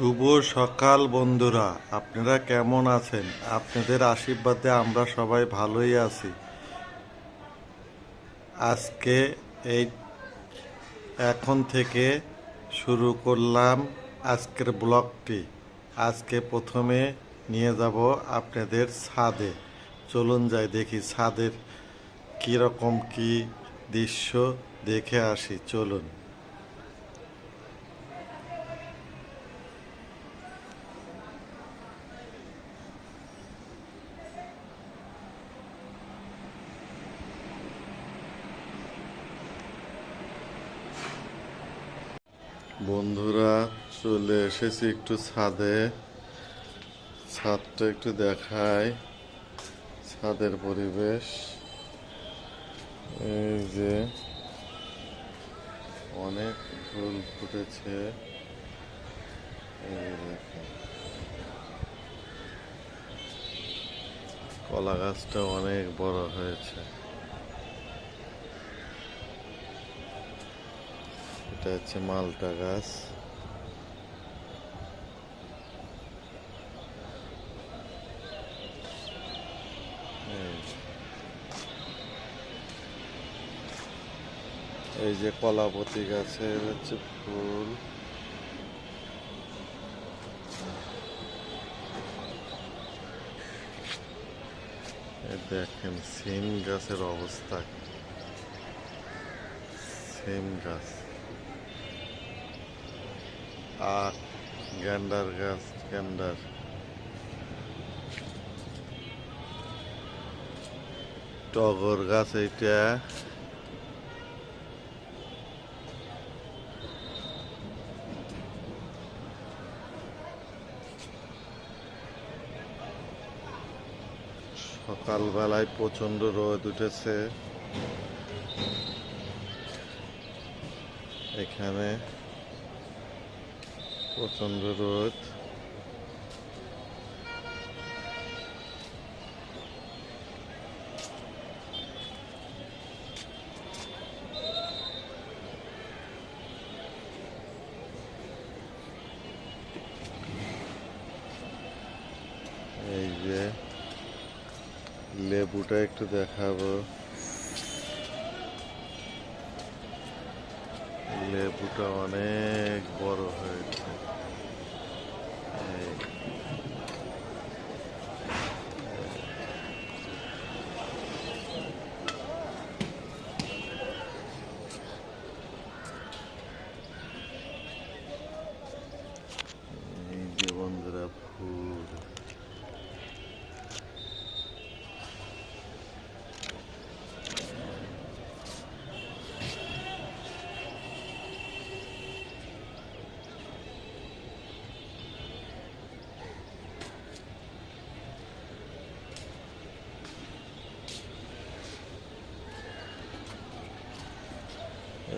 শুভ সকাল, বন্ধুরা। আপনারা কেমন আছেন? আপনাদের আশীর্বাদে আমরা সবাই ভালোই আছি। আজকে এই এখন থেকে শুরু করলাম আজকের ব্লগটি। আজকে প্রথমে নিয়ে যাব আপনাদের ছাদে। চলুন যাই দেখি ছাদের কীরকম কী দৃশ্য দেখে আসি। চলুন। বন্ধুরা, চলে এসেছি একটু ছাদে। ছাদটা একটু দেখায় ছাদের পরিবেশ। এই যে অনেক ফুল ফুটেছে। কলা গাছটা অনেক বড় হয়েছে। এটা হচ্ছে মালটা গাছ। এই যে। কলাপতি গাছের হচ্ছে ফুল। দেখেন, সিম গাছের অবস্থা। সিম গাছ। আর গ্যান্ডার গাছ গ্যান্ডার টগর গাছ এইটা। সকালবেলায় প্রচণ্ড রোদ উঠেছে। এখানে প্রচণ্ড রোদ। এই যে লেবুটা একটু দেখাবো। লেবুটা অনেক বড় হয়েছে। এই। এই যে বন্ধুরা ফুল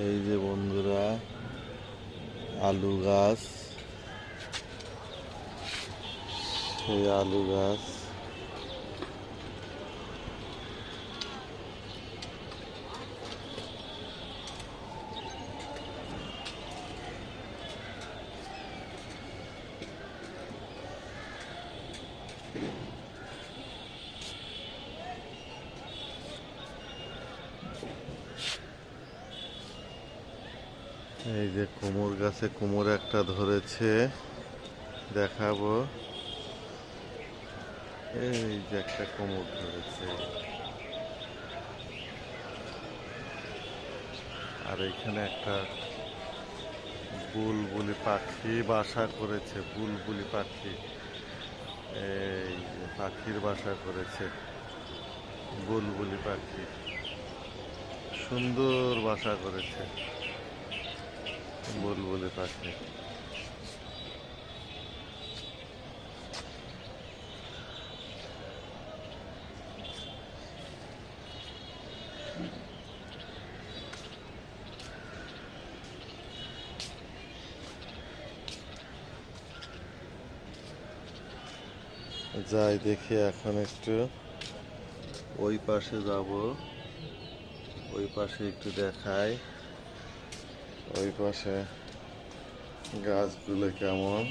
এই যে বন্ধুরা আলু গাছ। সেই আলু গাছ। এই যে কুমোর গাছে কুমোর একটা ধরেছে, দেখাবো। এই যে একটা কুমোর ধরেছে। আর এখানে একটা বুলবুলি পাখি বাসা করেছে, বুলবুলি পাখি। এই পাখির বাসা করেছে, বুলবুলি পাখি। সুন্দর বাসা করেছে। বুলবুলি পাখি যাই দেখি এখন একটু। ওই পাশে যাব। ওই পাশে একটু দেখাই। ওই পাশে গাছগুলো কেমন?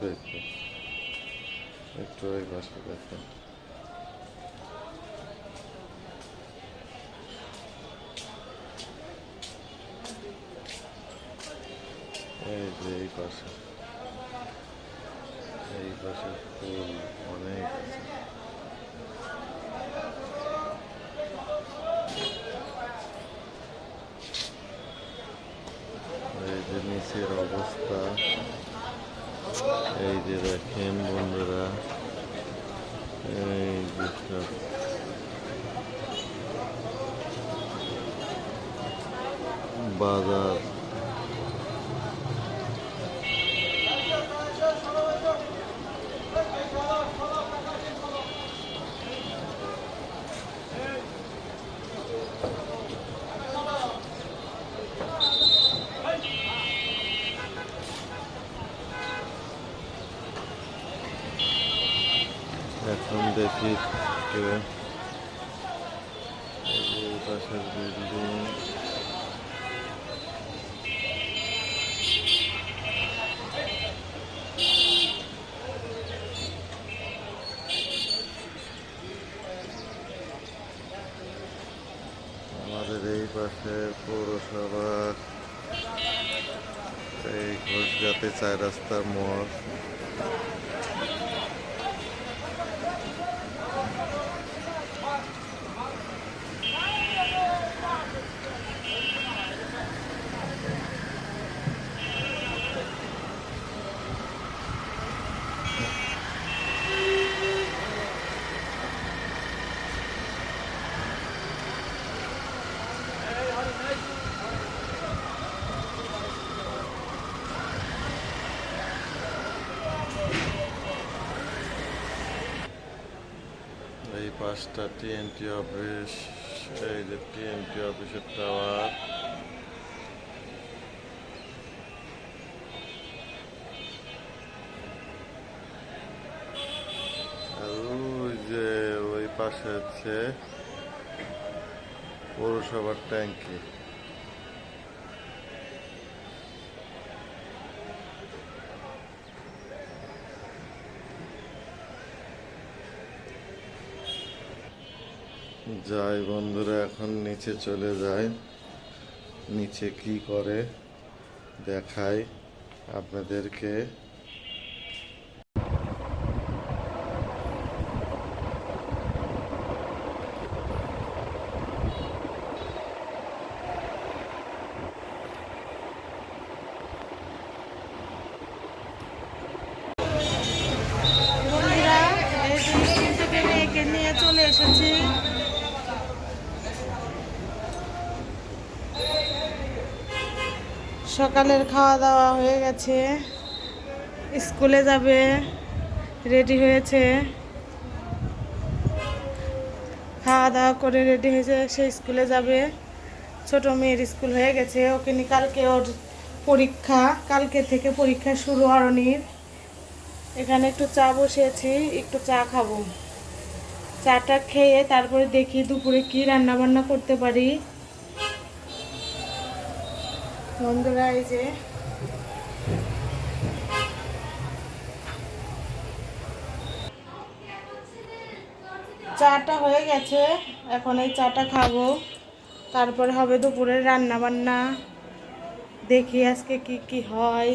দেখো একটু ওই পাশে দেখো এই যে এই পাশে। এই পাশে ফুল অনেক আছে এই যে নিচের অবস্থা এই যে দেখেন বন্ধুরা এই যে বাজার এখন দেখি পাশের বিল্ডিং আমাদের এই পাশে পৌরসভা। এই ঘোষগাতে চার রাস্তার মোড় এই পাঁচটা টিএনটি অফিস এই যে টিএনটি অফিসের টাওয়ার যে ওই পাশে হচ্ছে পৌরসভার ট্যাঙ্কি যাই বন্ধুরা এখন নিচে চলে যায়। নিচে কি করে দেখায় আপনাদেরকে বন্ধুরা এই যে স্কুল থেকে মেয়েকে নিয়ে চলে এসেছি সকালের খাওয়া দাওয়া হয়ে গেছে। স্কুলে যাবে, রেডি হয়েছে। খাওয়া দাওয়া করে রেডি হয়েছে, সে স্কুলে যাবে। ছোট মেয়ের স্কুল হয়ে গেছে, ওকে নিয়ে কালকে ওর পরীক্ষা, কালকে থেকে পরীক্ষা শুরু অরণির। এখানে একটু চা বসিয়েছি, একটু চা খাব। চাটা খেয়ে তারপরে দেখি দুপুরে কি রান্না বান্না করতে পারি। বন্ধুরা, এই যে চাটা হয়ে গেছে, এখন এই চাটা খাব। তারপরে হবে দুপুরের রান্না বান্না দেখি আজকে কি কি হয়।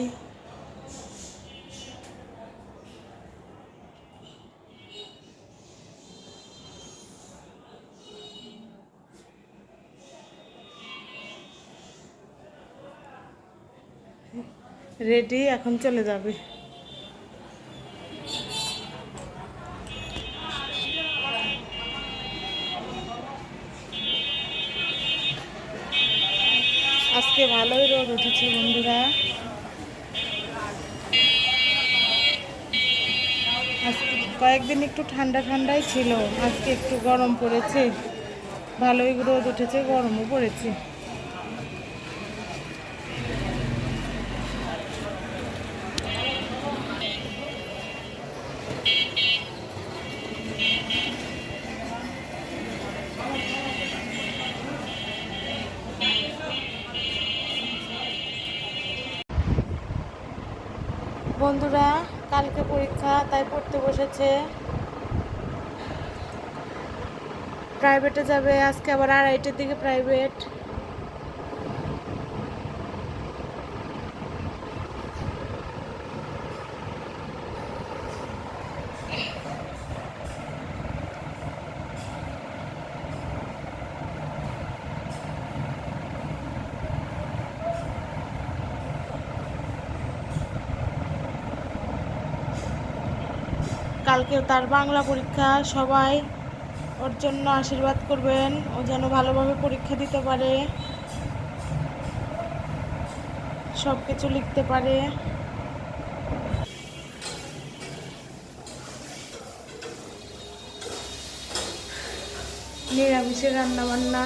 রেডি এখন চলে যাবে। আজকে ভালোই রোদ উঠেছে বন্ধুরা। আজকে কয়েকদিন একটু ঠান্ডা ঠান্ডাই ছিল, আজকে একটু গরম পড়েছে। ভালোই রোদ উঠেছে, গরমও পড়েছে। বন্ধুরা কালকে পরীক্ষা তাই পড়তে বসেছে। প্রাইভেটে যাবে আজকে আবার আড়াইটের দিকে প্রাইভেট কালকে তার বাংলা পরীক্ষা, সবাই ওর জন্য আশীর্বাদ করবেন। ও যেন ভালোভাবে পরীক্ষা দিতে পারে। সব কিছু লিখতে পারে। নিরামিষের রান্না বান্না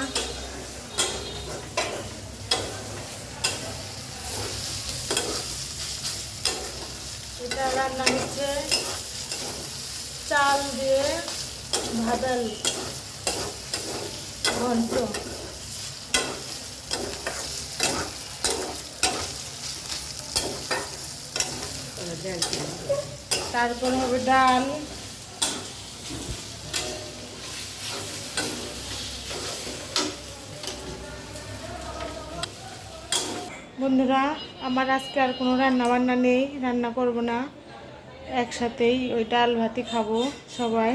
এটা রান্না হচ্ছে চাল দিয়ে ভাদাল ঘন্ট। তারপর হবে ডাল। বন্ধুরা, আমার আজকে আর কোনো রান্না বান্না নেই, রান্না করব না। একসাথেই ওই ডাল ভাতি খাব সবাই।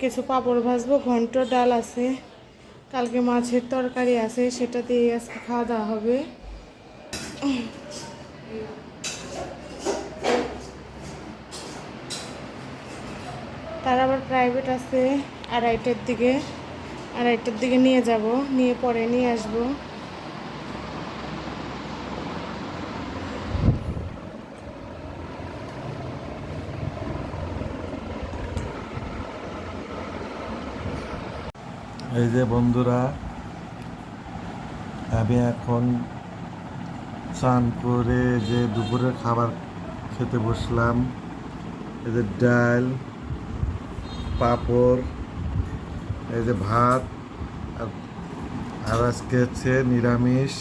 কিছু পাঁপড় ভাজবো, ঘন্ট ডাল আছে, কালকে মাছের তরকারি আছে, সেটা দিয়ে আজকে খাওয়া দাওয়া হবে। তার আবার প্রাইভেট আছে, আড়াইটার দিকে। আড়াইটার দিকে নিয়ে যাব, নিয়ে পরে নিয়ে আসব। এই যে বন্ধুরা, আমি এখন চান করে যে দুপুরের খাবার খেতে বসলাম। এই যে ডাল, পাঁপড়, এই যে ভাত, আর- আজকে হচ্ছে নিরামিষ।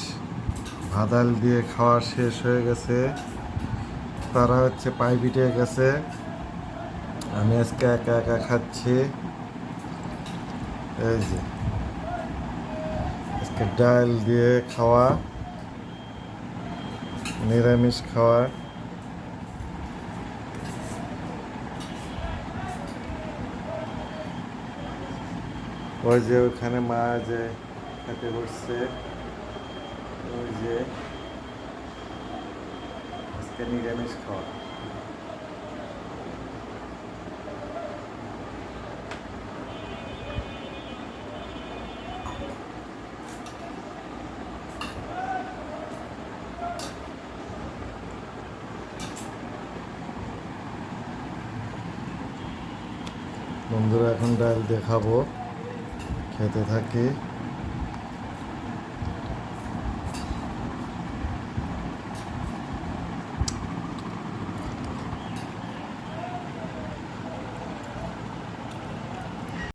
ভাদাল দিয়ে খাওয়া শেষ হয়ে গেছে। তারা হচ্ছে পাই পিটে গেছে। আমি আজকে একা একা খাচ্ছি। এই যে। আজকে ডাল দিয়ে খাওয়া, নিরামিষ খাওয়া। ওই যে ওখানে মা যে খেতে বসছে, ওই যে আজকে নিরামিষ খাওয়া। বন্ধুরা এখন ডাল দেখাবো। খেতে থাকি।